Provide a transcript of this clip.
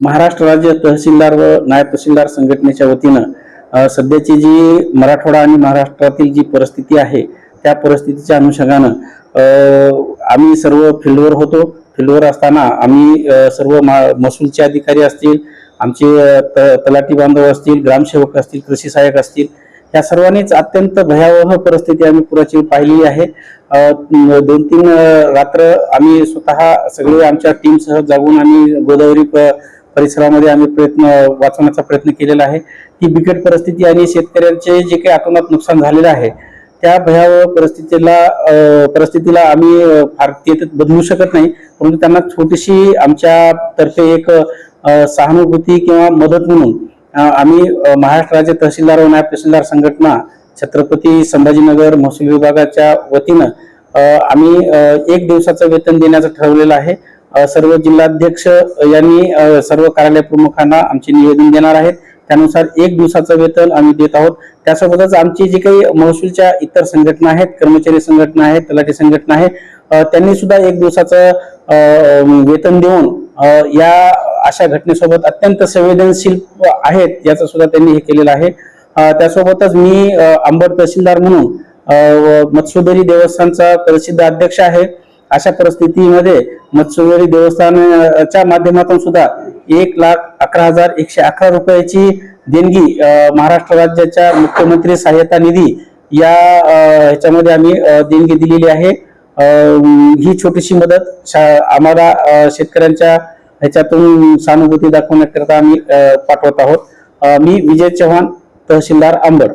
महाराष्ट्र राज्य तहसीलदार व नायब तहसीलदार संघटनेच्या वतीनं सध्याची जी मराठवाडा आणि महाराष्ट्रातील जी परिस्थिती आहे त्या परिस्थितीच्या अनुषंगानं आम्ही सर्व फील्डवर होतो. फील्डवर असताना आम्ही सर्व मा- महसूलचे अधिकारी असतील आमचे त- तलाठी बांधव असतील ग्रामसेवक असतील कृषी सहाय्यक असतील या सर्वांनीच अत्यंत भयावह परिस्थिती आम्ही पुराची पाहिली आहे. दोन तीन रात्र आम्ही स्वतः सगळे आमच्या टीमसह जागून आम्ही गोदावरी प- परिसरामध्ये आम्ही प्रयत्न वाचवण्याचा प्रयत्न केलेला आहे. ती बिकट परिस्थिती आणि शेतकऱ्यांचे जे काही अतोनात नुकसान झालेलं आहे त्या भयावह परिस्थितीला परिस्थितीला आम्ही फार ते बदलू शकत नाही. परंतु त्यांना छोटीशी आमच्या तर्फे एक सहानुभूती किंवा मदत म्हणून आम्ही महाराष्ट्र राज्य तहसीलदार व नायब तहसीलदार संघटना छत्रपती संभाजीनगर महसूल विभागाच्या वतीनं आम्ही एक दिवसाचं वेतन देण्याचं ठरवलेलं आहे. सर्व जिल्हाध्यक्ष यांनी सर्व कार्यालय प्रमुखांना आमचे निवेदन देणार आहेत. त्यानुसार एक दिवसाचं वेतन आम्ही देत आहोत. त्यासोबतच आमची जी काही महसूलच्या इतर संघटना आहेत कर्मचारी संघटना आहेत तलाठी संघटना आहे त्यांनी सुद्धा एक दिवसाचं वेतन देऊन या अशा घटनेसोबत अत्यंत संवेदनशील आहेत याचं सुद्धा त्यांनी हे केलेलं आहे. त्यासोबतच मी अ, अंबड तहसीलदार म्हणून व मत्स्योदरी देवस्थानचा प्रसिद्ध अध्यक्ष आहे. अशा परिस्थितीमध्ये मत्स्यवरी देवस्थानच्या माध्यमातून सुद्धा एक लाख अकरा हजार एकशे अकरा रुपयाची देणगी महाराष्ट्र राज्याच्या मुख्यमंत्री सहाय्यता निधी या ह्याच्यामध्ये आम्ही देणगी दिलेली आहे. ही छोटीशी मदत शा- आम्हाला शेतकऱ्यांच्या ह्याच्यातून सहानुभूती दाखवण्याकरता आम्ही पाठवत आहोत. मी विजय चव्हाण तहसीलदार अंबड.